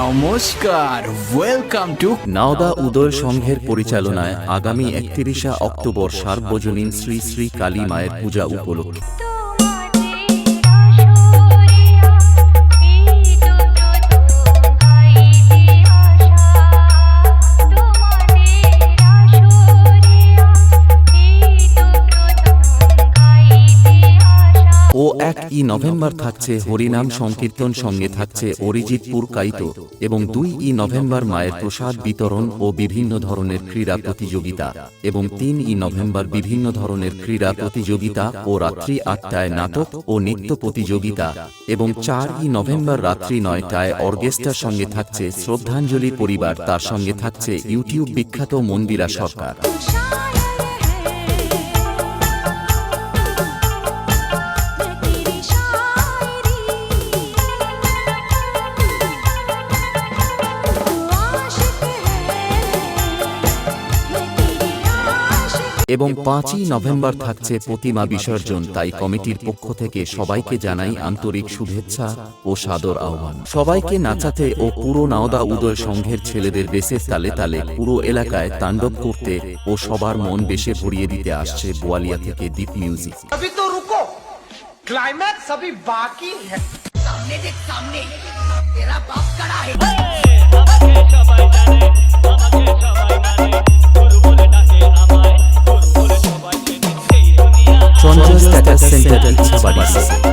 নমস্কার welcome to Nowda উদয় সংঘের পরিচালনায় আগামী একত্রিশে অক্টোবর সার্বজনীন শ্রী শ্রী কালী মায়ের পূজা উপলক্ষে। ও এক ই নভেম্বর থাকছে হরিনাম সংকীর্তন সঙ্গে থাকছে অরিজিৎপুর কাইতো এবং দুই ই নভেম্বর মায়ের প্রসাদ বিতরণ ও বিভিন্ন ধরনের ক্রীড়া প্রতিযোগিতা এবং তিন ই নভেম্বর বিভিন্ন ধরনের ক্রীড়া প্রতিযোগিতা ও রাত্রি আটটায় নাটক ও নৃত্য প্রতিযোগিতা এবং চার ই নভেম্বর রাত্রি নয়টায় অর্গেস্টার সঙ্গে থাকছে শ্রদ্ধাঞ্জলি পরিবার তার সঙ্গে থাকছে ইউটিউব বিখ্যাত মন্দিরা সরকার। এবং পাঁচই নভেম্বর থাকছে প্রতিমা বিসর্জন তাই কমিটির পক্ষ থেকে সবাইকে জানাই আন্তরিক শুভেচ্ছা ও সাদর আহ্বান সবাইকে নাচাতে ও পুরো নাওদা উদয় সংঘের ছেলেদের বেসের তালে তালে পুরো এলাকায় তাণ্ডব করতে ও সবার মন বেশে ভরিয়ে দিতে আসছে বোয়ালিয়া থেকে দ্বীপ মিউজিক अभी तो रुको क्लाइमैक्स अभी बाकी है सामने देख सामने तेरा बाप खड़ा है আমায় গুরু বলে সবাই চেনে এই দুনিয়া চঞ্চল স্ট্যাটাস সেন্টার ইচ্ছাবাড়ি